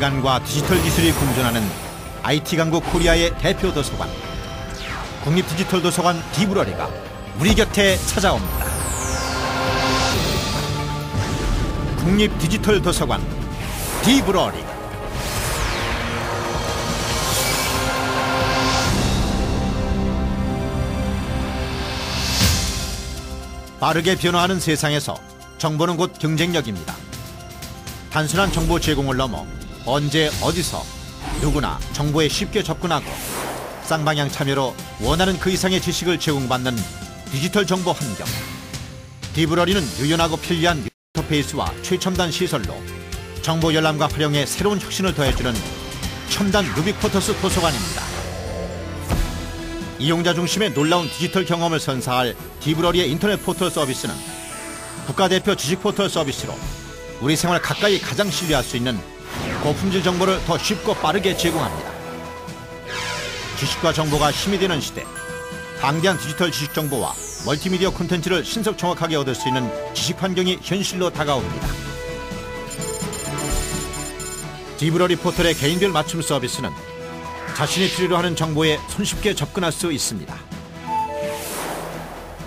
인간과 디지털 기술이 공존하는 IT 강국 코리아의 대표 도서관 국립 디지털 도서관 디브러리가 우리 곁에 찾아옵니다. 국립 디지털 도서관 디브러리 빠르게 변화하는 세상에서 정보는 곧 경쟁력입니다. 단순한 정보 제공을 넘어 언제 어디서 누구나 정보에 쉽게 접근하고 쌍방향 참여로 원하는 그 이상의 지식을 제공받는 디지털 정보 환경. 디브러리는 유연하고 편리한 인터페이스와 최첨단 시설로 정보 열람과 활용에 새로운 혁신을 더해주는 첨단 루빅포터스 도서관입니다. 이용자 중심의 놀라운 디지털 경험을 선사할 디브러리의 인터넷 포털 서비스는 국가대표 지식 포털 서비스로 우리 생활 가까이 가장 신뢰할 수 있는 고품질 정보를 더 쉽고 빠르게 제공합니다. 지식과 정보가 힘이 되는 시대, 방대한 디지털 지식 정보와 멀티미디어 콘텐츠를 신속 정확하게 얻을 수 있는 지식 환경이 현실로 다가옵니다. 디브러리 포털의 개인별 맞춤 서비스는 자신이 필요로 하는 정보에 손쉽게 접근할 수 있습니다.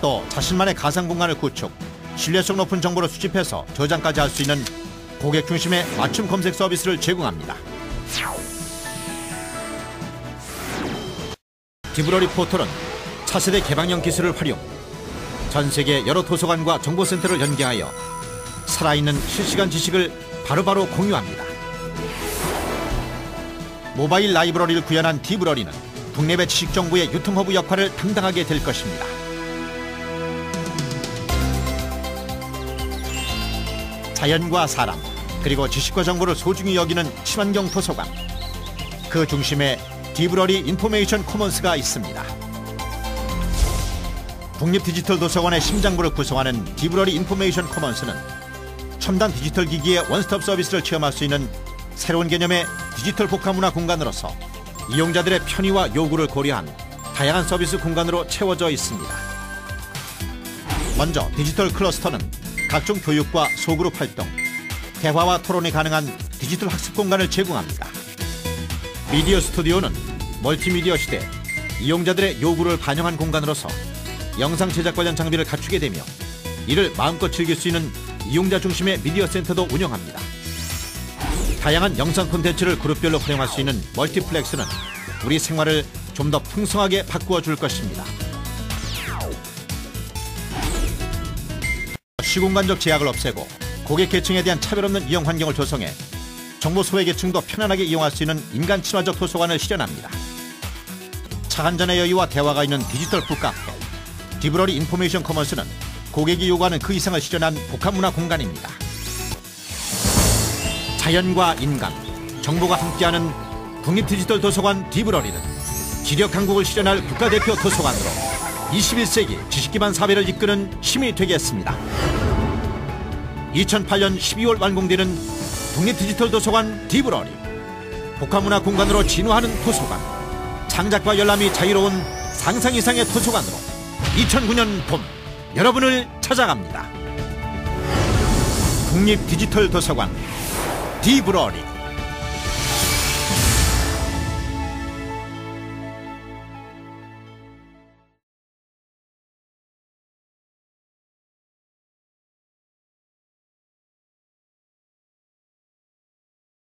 또 자신만의 가상 공간을 구축, 신뢰성 높은 정보를 수집해서 저장까지 할 수 있는 고객 중심의 맞춤 검색 서비스를 제공합니다. 디브러리 포털은 차세대 개방형 기술을 활용, 전 세계 여러 도서관과 정보센터를 연계하여 살아있는 실시간 지식을 바로바로 공유합니다. 모바일 라이브러리를 구현한 디브러리는 국내외 지식 정보의 유통허브 역할을 담당하게 될 것입니다. 자연과 사람 그리고 지식과 정보를 소중히 여기는 친환경 도서관 그 중심에 디브러리 인포메이션 코먼스가 있습니다. 국립 디지털 도서관의 심장부를 구성하는 디브러리 인포메이션 코먼스는 첨단 디지털 기기의 원스톱 서비스를 체험할 수 있는 새로운 개념의 디지털 복합문화 공간으로서 이용자들의 편의와 요구를 고려한 다양한 서비스 공간으로 채워져 있습니다. 먼저 디지털 클러스터는 각종 교육과 소그룹 활동, 대화와 토론이 가능한 디지털 학습 공간을 제공합니다. 미디어 스튜디오는 멀티미디어 시대 이용자들의 요구를 반영한 공간으로서 영상 제작 관련 장비를 갖추게 되며 이를 마음껏 즐길 수 있는 이용자 중심의 미디어 센터도 운영합니다. 다양한 영상 콘텐츠를 그룹별로 활용할 수 있는 멀티플렉스는 우리 생활을 좀 더 풍성하게 바꾸어 줄 것입니다. 시공간적 제약을 없애고 고객 계층에 대한 차별 없는 이용 환경을 조성해 정보 소외 계층도 편안하게 이용할 수 있는 인간 친화적 도서관을 실현합니다. 차 한 잔의 여유와 대화가 있는 디지털 북카페 디브러리 인포메이션 커먼스는 고객이 요구하는 그 이상을 실현한 복합 문화 공간입니다. 자연과 인간, 정보가 함께하는 국립 디지털 도서관 디브러리는 지력 한국을 실현할 국가대표 도서관으로 21세기 지식기반 사회를 이끄는 힘이 되겠습니다. 2008년 12월 완공되는 국립 디지털 도서관 디브러리. 복합문화 공간으로 진화하는 도서관. 창작과 열람이 자유로운 상상 이상의 도서관으로 2009년 봄 여러분을 찾아갑니다. 국립 디지털 도서관 디브러리